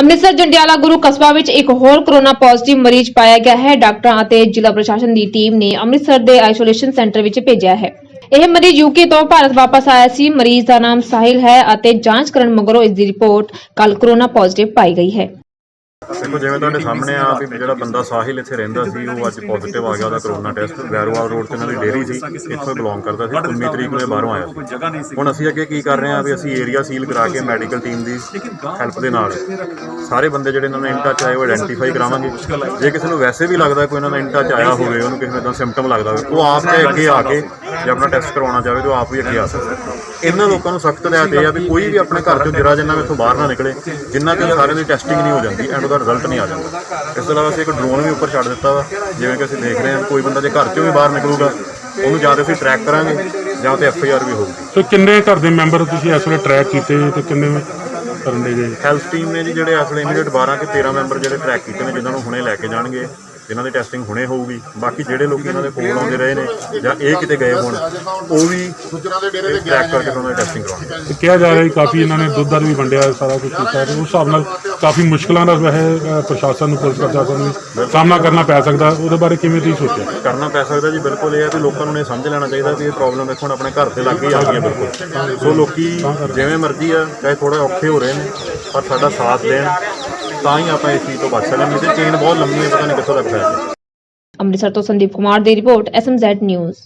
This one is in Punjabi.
ਅੰਮ੍ਰਿਤਸਰ ਜੰਡਿਆਲਾ ਗੁਰੂ ਕਸਬਾ ਵਿੱਚ ਇੱਕ ਹੋਰ ਕਰੋਨਾ ਪੋਜ਼ਿਟਿਵ ਮਰੀਜ਼ ਪਾਇਆ ਗਿਆ ਹੈ। ਡਾਕਟਰਾਂ ਅਤੇ ਜ਼ਿਲ੍ਹਾ ਪ੍ਰਸ਼ਾਸਨ ਦੀ ਟੀਮ ਨੇ ਅੰਮ੍ਰਿਤਸਰ ਦੇ ਆਈਸੋਲੇਸ਼ਨ ਸੈਂਟਰ ਵਿੱਚ ਭੇਜਿਆ ਹੈ। ਇਹ ਮਰੀਜ਼ ਯੂਕੇ ਤੋਂ ਭਾਰਤ ਵਾਪਸ ਆਇਆ ਸੀ। ਮਰੀਜ਼ ਦਾ ਨਾਮ ਸਾਹਿਲ ਹੈ ਅਤੇ ਜਾਂਚ ਕਰਨ ਮਗਰੋਂ ਇਸ ਦੀ ਰਿਪੋਰਟ ਕੱਲ ਕਰੋਨਾ ਪੋਜ਼ਿਟਿਵ ਪਾਈ ਗਈ ਹੈ। ਦੇਖੋ ਜਿਵੇਂ ਤੁਹਾਡੇ ਸਾਹਮਣੇ ਆ ਵੀ ਜਿਹੜਾ ਬੰਦਾ ਸਾਹਿਲ ਇੱਥੇ ਰਹਿੰਦਾ ਸੀ ਉਹ ਅੱਜ ਪੋਜ਼ਿਟਿਵ ਆ ਗਿਆ ਉਹਦਾ ਕਰੋਨਾ ਟੈਸਟ ਵੈਰੋਵਾਲ ਰੋਡ ਤੇ ਦੀ ਡੇਅਰੀ ਸੀ ਇੱਥੋਂ ਬਿਲੋਂਗ ਕਰਦਾ ਸੀ 19 ਤਰੀਕ ਨੂੰ ਇਹ ਬਾਹਰੋਂ ਆਇਆ ਸੀ। ਹੁਣ ਅਸੀਂ ਅੱਗੇ ਕੀ ਕਰ ਰਹੇ ਹਾਂ ਵੀ ਅਸੀਂ ਏਰੀਆ ਸੀਲ ਕਰਾ ਕੇ ਮੈਡੀਕਲ ਟੀਮ ਦੀ ਹੈਲਪ ਦੇ ਨਾਲ। ਸਾਰੇ ਬੰਦੇ ਜਿਹੜੇ ਇਹਨਾਂ ਨੇ ਇਨ ਟੱਚ ਆਏ ਉਹ ਆਇਡੈਂਟੀਫਾਈ ਕਰਾਵਾਂਗੇ। ਜੇ ਕਿਸੇ ਨੂੰ ਵੈਸੇ ਵੀ ਲੱਗਦਾ ਕੋਈ ਇਹਨਾਂ ਦਾ ਇਨ ਟੱਚ ਆਇਆ ਹੋਵੇ ਉਹਨੂੰ ਕਿਸੇ ਦਾ ਸਿੰਪਟਮ ਲੱਗਦਾ ਹੋਵੇ ਉਹ ਆਪ ਤੇ ਅੱਗੇ ਆ ਕੇ ਜੇ ਆਪਣਾ ਟੈਸਟ ਕਰਵਾਉਣਾ ਚਾਹਵੇ ਤਾਂ ਆਪ ਵੀ ਅੱਗੇ ਆ ਸਕਦਾ। ਇਹਨਾਂ ਲੋਕਾਂ ਨੂੰ ਸਖਤ ਹਦਾਇਤ ਇਹ ਆ ਵੀ ਕੋਈ ਵੀ ਆਪਣੇ ਘਰ ਚੋਂ ਜਰਾ ਜਿੰਨਾ ਇੱਥੋਂ ਬਾਹਰ ਨਾ ਨਿਕਲੇ ਜਿੰਨਾ ਕਿ ਸਾਰਿਆਂ ਦੀ ਟੈਸਟਿੰਗ ਨਹੀਂ ਹੋ ਜਾਂਦੀ ਐਂਡ ਉਹਦਾ ਰਿਜ਼ਲਟ ਨਹੀਂ ਆ ਜਾਂਦਾ। ਇਸ ਤੋਂ ਇਲਾਵਾ ਅਸੀਂ ਇੱਕ ਡਰੋਨ ਵੀ ਉੱਪਰ ਛੱਡ ਦਿੱਤਾ ਵਾ ਜਿਵੇਂ ਕਿ ਅਸੀਂ ਦੇਖ ਰਹੇ ਹਾਂ ਕੋਈ ਬੰਦਾ ਜੇ ਘਰ ਚੋਂ ਵੀ ਬਾਹਰ ਨਿਕਲੂਗਾ ਉਹਨੂੰ ਜਾਂ ਤਾਂ ਅਸੀਂ ਟਰੈਕ ਕਰਾਂਗੇ ਜਾਂ ਤੇ ਐਫ ਆਈ ਆਰ ਵੀ ਹੋਊਗੀ। ਸੋ ਕਿੰਨੇ ਘਰ ਦੇ ਮੈਂਬਰ ਤੁਸੀਂ ਇਸ ਵੇਲੇ ਟਰੈਕ ਕੀਤੇ ਤੇ ਕਿੰਨੇ ਕਰਨ ਦੇ ਗਏ? ਹੈਲਥ ਟੀਮ ਨੇ ਜੀ ਜਿਹੜੇ ਇਸ ਵੇਲੇ ਇਮੀਡੀਏਟ 12 ਕਿ 13 ਮੈਂਬਰ ਜਿਹੜੇ ਟਰੈਕ ਕੀਤੇ ਨੇ ਜਿਨ੍ਹਾਂ ਨੂੰ ਹੁਣੇ ਲੈ ਕੇ ਜਾਣਗੇ। ਜਿਨ੍ਹਾਂ ਦੀ ਟੈਸਟਿੰਗ ਹੁਣੇ ਹੋਊਗੀ। ਬਾਕੀ ਜਿਹੜੇ ਲੋਕ ਇਹਨਾਂ ਦੇ ਕੋਲ ਆਉਂਦੇ ਰਹੇ ਨੇ ਜਾਂ ਇਹ ਕਿਤੇ ਗਏ ਹੋਣ ਉਹ ਵੀ ਟਰੈਕ ਕਰਕੇ ਉਹਨਾਂ ਦੀ ਟੈਸਟਿੰਗ ਕਰਾਉਣਗੇ ਤੇ ਕਿਹਾ ਜਾ ਰਿਹਾ ਕਿ ਕਾਫੀ ਇਹਨਾਂ ਨੇ ਦੁੱਧ ਦਰ ਵੀ ਵੰਡਿਆ ਸਾਰਾ ਕੁਝ ਕੀਤਾ ਤੇ ਉਸ ਹਿਸਾਬ ਨਾਲ ਕਾਫੀ ਮੁਸ਼ਕਲਾਂ ਦਾ ਅ, ਪ੍ਰਸ਼ਾਸਨ ਨੂੰ ਪੁਲਿਸ ਪ੍ਰਸ਼ਾਸਨ ਨੂੰ ਸਾਹਮਣਾ ਕਰਨਾ ਪੈ ਸਕਦਾ। ਉਹਦੇ ਬਾਰੇ ਕਿਵੇਂ ਤੁਸੀਂ ਸੋਚਿਆ? ਕਰਨਾ ਪੈ ਸਕਦਾ ਜੀ ਬਿਲਕੁਲ ਇਹ ਹੈ ਕਿ ਲੋਕਾਂ ਨੂੰ ਇਹ ਸਮਝ ਲੈਣਾ ਚਾਹੀਦਾ ਵੀ ਇਹ ਪ੍ਰੋਬਲਮ ਦੇਖੋ ਹੁਣ ਆਪਣੇ ਘਰ ਦੇ ਲਾਗੇ ਹੀ ਆ ਗਈ ਹੈ ਬਿਲਕੁਲ। ਸੋ ਲੋਕੀ ਜਿਵੇਂ ਮਰਜ਼ੀ ਆ ਚਾਹੇ ਥੋੜਾ ਔਖੇ ਹੋ ਰਹੇ ਨੇ ਪਰ ਸਾਡਾ ਸਾਥ ਦੇਣ। ਤਾਂ ਹੀ ਆਪਾਂ ਇਸ ਚੀਜ਼ ਤੋਂ ਬਚ ਸਕਦੇ ਨਹੀਂ ਤੇ ਚੇਨ ਬਹੁਤ ਲੰਮੀ ਹੈ, ਪਤਾ ਨਹੀਂ ਕਿੱਥੋਂ ਤੱਕ ਫੈਲਦੀ ਅੰਮ੍ਰਿਤਸਰ ਤੋਂ ਸੰਦੀਪ ਕੁਮਾਰ ਦੀ ਰਿਪੋਰਟ ਐਸਐਮਜ਼ੈਡ ਨਿਊਜ਼